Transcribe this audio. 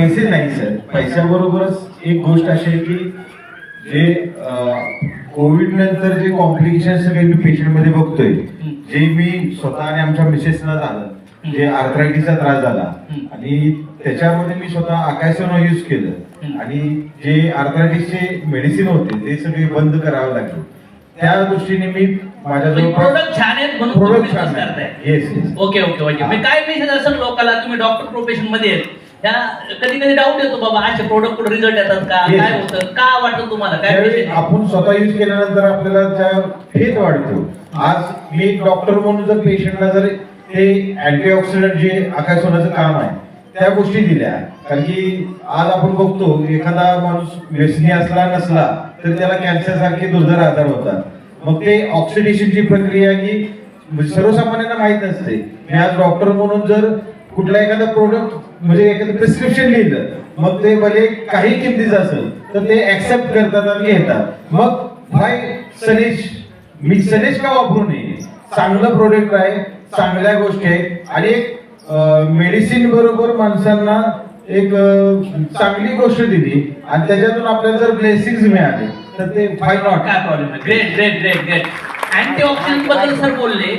पैसे नाही सर. पैशाबरोबरच एक गोष्ट अशी आहे की जे कोविड नंतर जे कॉम्प्लिकेशन सगळे मी पेशंटमध्ये बघतोय जे मी स्वतः आणि आमच्या मिसेसना झालं जे आर्थरायटिसचा त्रास झाला आणि त्याच्यामध्ये मी स्वतः आकाशनो यूज केलं. आणि जे आर्थरायटिसचे मेडिसिन होते ते सगळे बंद करावं लागले. त्या दृष्टीने मी माझ्याजवळ प्रोडक्ट छान आहेत म्हणून तुम्ही प्रोडक्ट business छान करताय. Yes yes okay okay okay मी काय मेसेज असेल लोकांना तुम्ही डॉक्टर प्रोफेशनमध्ये कधी कधी डाऊट येतो बाबा असे प्रोडक्ट कुठे रिझल्ट येतात का? Yes. काय होतं? का वाटतं तुम्हाला? काय त्यावेळी? आपण स्वतः यूज केल्यानंतर आपल्याला त्या फेत वाढतो. आज मी एक डॉक्टर म्हणून जर पेशंटला जर ते अँटीऑक्सिडंट जे आकाशवानाचं काम आहे त्या गोष्टी दिल्या. कारण की आज आपण बघतो एखादा माणूस व्यसनी असला नसला तर त्याला कॅन्सर सारखे दुर्धर आजार होतात. मग ते ऑक्सिडेशनची प्रक्रिया ही सर्वसामान्यांना माहीत नसते. मी आज डॉक्टर म्हणून जर कुठला एखादा प्रोडक्ट म्हणजे एखादं प्रिस्क्रिप्शन लिहिलं मग ते भले काही किमतीचं असेल तर ते ऍक्सेप्ट करतात आणि घेतात. मग भाई सनेश मी सनेश का वापरू नये? चांगलं प्रोडक्ट आहे चांगल्या गोष्टी आहेत. आणि एक मेडिसिन बरोबर माणसांना एक चांगली गोष्ट दिली आणि त्याच्यातून आपल्याला जर ब्लेसिंग मिळाले तर ते फाय नॉट काय problem great great great great anti ऑप्शनबद्दल sir बोलले.